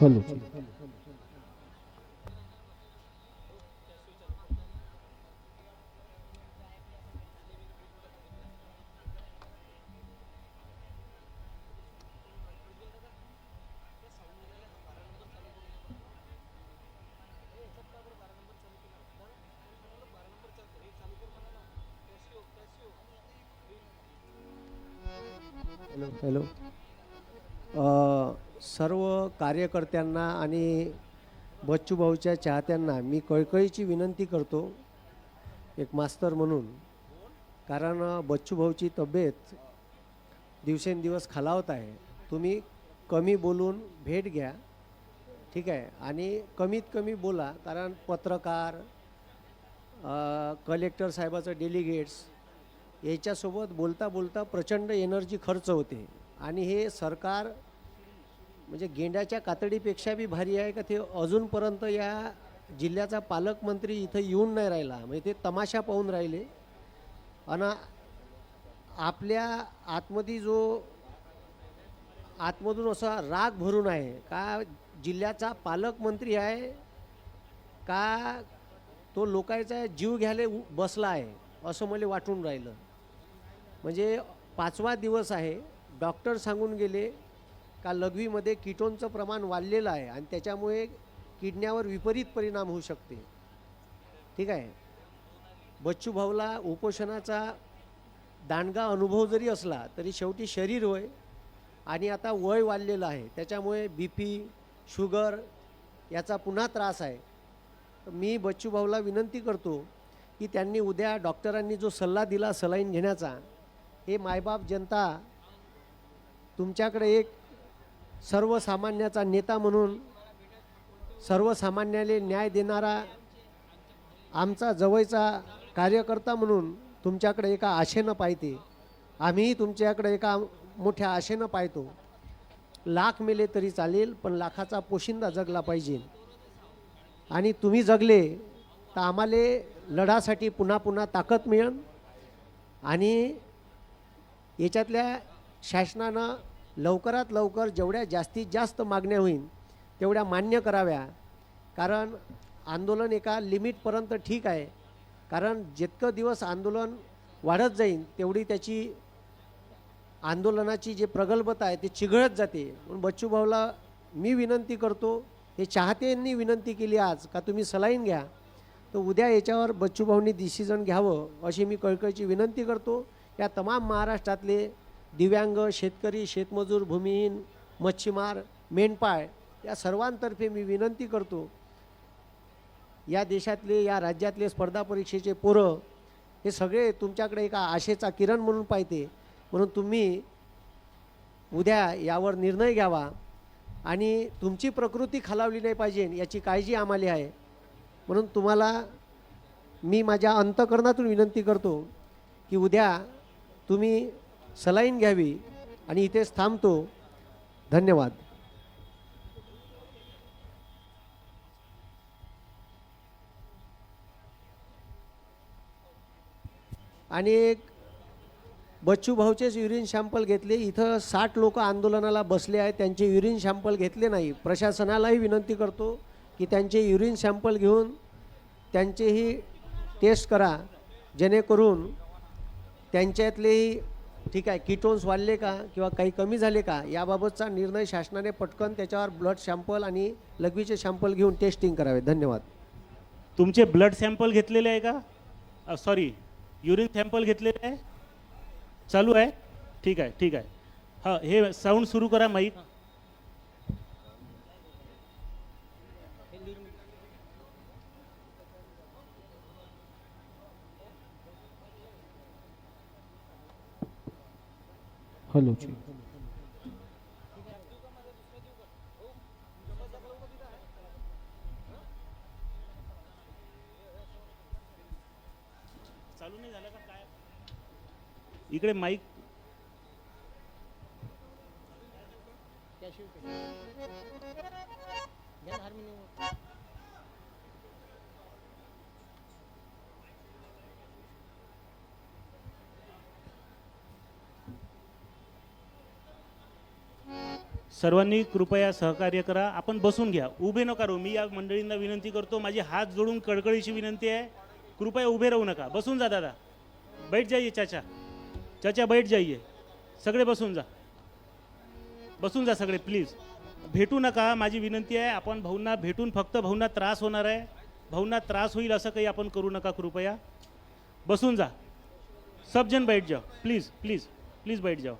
Hello. Hello. Uh, सर्व कार्यकर्त्यांना आणि बच्चूभाऊच्या चाहत्यांना मी कळकळीची विनंती करतो एक मास्तर म्हणून. कारण बच्चूभाऊची तब्येत दिवसेंदिवस खालावत आहे. तुम्ही कमी बोलून भेट घ्या. ठीक आहे? आणि कमीत कमी बोला. कारण पत्रकार कलेक्टर साहेबाचं डेलिगेट्स याच्यासोबत बोलता बोलता प्रचंड एनर्जी खर्च होते. आणि हे सरकार म्हणजे गेंड्याच्या कातडीपेक्षा बी भारी आहे का ते अजूनपर्यंत या जिल्ह्याचा पालकमंत्री इथं येऊन नाही राहिला. म्हणजे ते तमाशा पाहून राहिले. आणि आपल्या आतमध्ये जो आतमधून असा राग भरून आहे का जिल्ह्याचा पालकमंत्री आहे का तो लोकांचा जीव घ्यायला उ- बसला आहे असं मला वाटून राहिलं. म्हणजे पाचवा दिवस आहे. डॉक्टर सांगून गेले का लघवीमध्ये किटोनचं प्रमाण वाढलेलं आहे आणि त्याच्यामुळे किडण्यावर विपरीत परिणाम होऊ शकते. ठीक आहे? बच्चू भाऊला उपोषणाचा दांडगा अनुभव जरी असला तरी शेवटी शरीर होय आणि आता वय वाढलेलं आहे. त्याच्यामुळे बी पी शुगर याचा पुन्हा त्रास आहे. तर मी बच्चू भाऊला विनंती करतो की त्यांनी उद्या डॉक्टरांनी जो सल्ला दिला सलाईन घेण्याचा हे मायबाप जनता तुमच्याकडे एक सर्वसामान्याचा नेता म्हणून सर्वसामान्याला न्याय देणारा आमचा जवळचा कार्यकर्ता म्हणून तुमच्याकडे एका आशेनं पाहते. आम्हीही तुमच्याकडे एका मोठ्या आशेनं पाहतो. लाख मेले तरी चालेल पण लाखाचा पोशिंदा जगला पाहिजे. आणि तुम्ही जगले तर आम्हाला लढासाठी पुन्हा पुन्हा ताकद मिळेल. आणि याच्यातल्या शासनानं लवकरात लवकर जेवढ्या जास्तीत जास्त मागण्या होईल तेवढ्या मान्य कराव्या. कारण आंदोलन एका लिमिटपर्यंत ठीक आहे. कारण जितकं दिवस आंदोलन वाढत जाईल तेवढी त्याची आंदोलनाची जे प्रगल्भता आहे ती चिघळत जाते. म्हणून बच्चूभाऊला मी विनंती करतो हे चाहत्यांनी विनंती केली आज का तुम्ही सलाईन घ्या. तर उद्या याच्यावर बच्चूभाऊंनी डिसिजन घ्यावं अशी मी कळकळीची विनंती करतो. या तमाम महाराष्ट्रातले दिव्यांग शेतकरी शेतमजूर भूमिहीन मच्छीमार मेंढपाळ या सर्वांतर्फे मी विनंती करतो या देशातले या राज्यातले स्पर्धा परीक्षेचे पोरं हे सगळे तुमच्याकडे एका आशेचा किरण म्हणून पाहते. म्हणून तुम्ही उद्या यावर निर्णय घ्यावा आणि तुमची प्रकृती खालावली नाही पाहिजे याची काळजी आम्हाला आहे. म्हणून तुम्हाला मी माझ्या अंतकरणातून विनंती करतो की उद्या तुम्ही सलाईन घ्यावी आणि इथेच थांबतो. धन्यवाद. आणि एक बच्चू भाऊचेच युरिन शॅम्पल घेतले. इथं साठ लोक आंदोलनाला बसले आहेत. त्यांचे युरिन शॅम्पल घेतले नाही. प्रशासनालाही विनंती करतो की त्यांचे युरिन शॅम्पल घेऊन त्यांचेही टेस्ट करा. जेणेकरून त्यांच्यातलेही ठीक आहे किटोन्स वाढले का किंवा काही कमी झाले का याबाबतचा निर्णय शासनाने पटकन त्याच्यावर ब्लड शॅम्पल आणि लघवीचे शॅम्पल घेऊन टेस्टिंग करावे. धन्यवाद. तुमचे ब्लड सॅम्पल घेतलेले आहे का? सॉरी युरिन सॅम्पल घेतलेले आहे? चालू आहे? ठीक आहे ठीक आहे. हां हे साऊंड सुरू करा माईक. हॅलो चालू नाही झालं का? काय? इकडे माईक सर्वांनी कृपया सहकार्य करा. आपण बसून घ्या. उभे नका राहू. मी या मंडळींना विनंती करतो. माझी हात जोडून कळकळीची विनंती आहे. कृपया उभे राहू नका. बसून जा दादा. बैठ जाइए चाचा. चाचा बैठ जाइए सगळे बसून जा. बसून जा सगळे प्लीज भेटू नका माझी विनंती आहे. आपण भाऊंना भेटून फक्त भाऊंना त्रास होणार आहे. भाऊंना त्रास होईल असं काही आपण करू नका कृपया. बसून जा. सबजन बैठ जाओ. प्लीज प्लीज प्लीज बैठ जाओ.